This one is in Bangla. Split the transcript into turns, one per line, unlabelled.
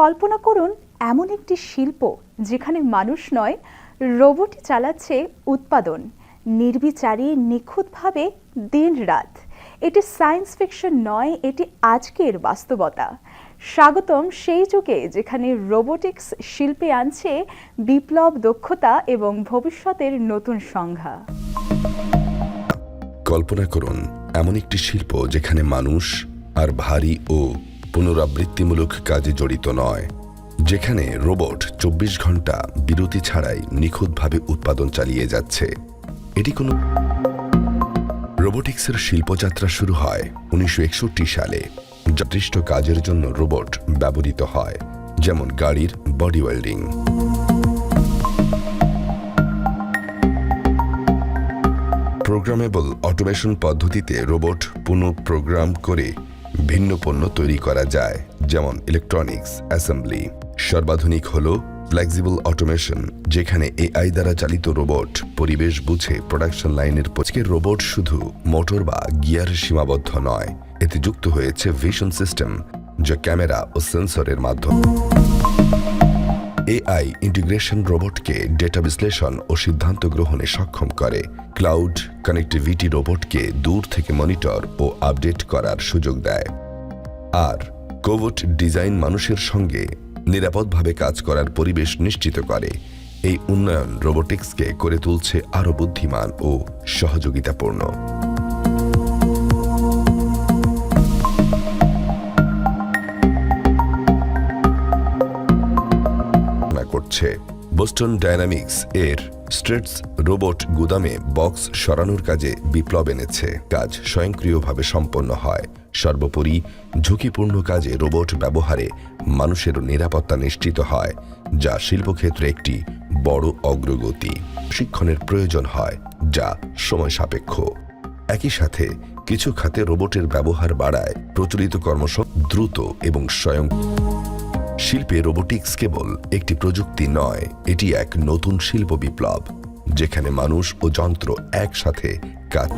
কল্পনা করুন, এমন একটি শিল্প যেখানে মানুষ নয়, রোবট চালাচ্ছে উৎপাদন। নির্বিচারী, নিখুঁতভাবে দিন রাত। এটি সায়েন্স ফিকশন নয়, এটি আজকের বাস্তবতা। স্বাগতম সেই যুগে যেখানে রোবোটিক্স শিল্পে আনছে বিপ্লব দক্ষতা এবং ভবিষ্যতের নতুন সংজ্ঞা।
কল্পনা করুন, এমন একটি শিল্প যেখানে মানুষ আর ভারী ও পুনরাবৃত্তিমূলক কাজে জড়িত নয়, যেখানে রোবট চব্বিশ ঘণ্টা বিরতি ছাড়াই নিখুঁতভাবে উৎপাদন চালিয়ে যাচ্ছে। এটি কোনো রোবোটিক্সের শিল্পযাত্রা শুরু হয় উনিশশো একষট্টি সালে, যথেষ্ট কাজের জন্য রোবট ব্যবহৃত হয়, যেমন গাড়ির বডি ওয়েল্ডিং। প্রোগ্রামেবল অটোমেশন পদ্ধতিতে রোবট পুনঃ প্রোগ্রাম করে ভিন্ন পণ্য তৈরি করা যায়, যেমন ইলেকট্রনিক্স অ্যাসেম্বলি সর্বাধুনিক হল ফ্লেক্সিবল অটোমেশন যেখানে এআই দ্বারা চালিত রোবট পরিবেশ বুঝে প্রোডাকশন লাইনের পচকে রোবট শুধু মোটর বা গিয়ার সীমাবদ্ধ নয়, এতে যুক্ত হয়েছে ভিশন সিস্টেম যা ক্যামেরা ও সেন্সরের মাধ্যমে। এআই ইন্টিগ্রেশন রোবটকে ডেটা বিশ্লেষণ ও সিদ্ধান্ত গ্রহণে সক্ষম করে। ক্লাউড কানেক্টিভিটি রোবটকে দূর থেকে মনিটর ও আপডেট করার সুযোগ দেয়। আর কোভট ডিজাইন মানুষের সঙ্গে নিরাপদভাবে কাজ করার পরিবেশ নিশ্চিত করে। এই উন্নয়ন রোবোটিক্সকে করে তুলছে আরও বুদ্ধিমান ও সহযোগিতাপূর্ণ। করছে বোস্টন ডায়নামিক্স এর স্ট্রেটস রোবট গুদামে বক্স সরানোর কাজে বিপ্লব এনেছে। কাজ স্বয়ংক্রিয়ভাবে সম্পন্ন হয়। সর্বোপরি ঝুঁকিপূর্ণ কাজে রোবট ব্যবহারে মানুষের নিরাপত্তা নিশ্চিত হয়, যা শিল্পক্ষেত্রে একটি বড় অগ্রগতি। শিক্ষণের প্রয়োজন হয়, যা সময় সাপেক্ষ। একই সাথে কিছু খাতে রোবটের ব্যবহার বাড়ায়। প্রচলিত কর্মশ দ্রুত এবং স্বয়ং শিল্পে রোবোটিক্স কেবল একটি প্রযুক্তি নয়, এটি এক নতুন শিল্প বিপ্লব, যেখানে মানুষ ও যন্ত্র একসাথে কাজ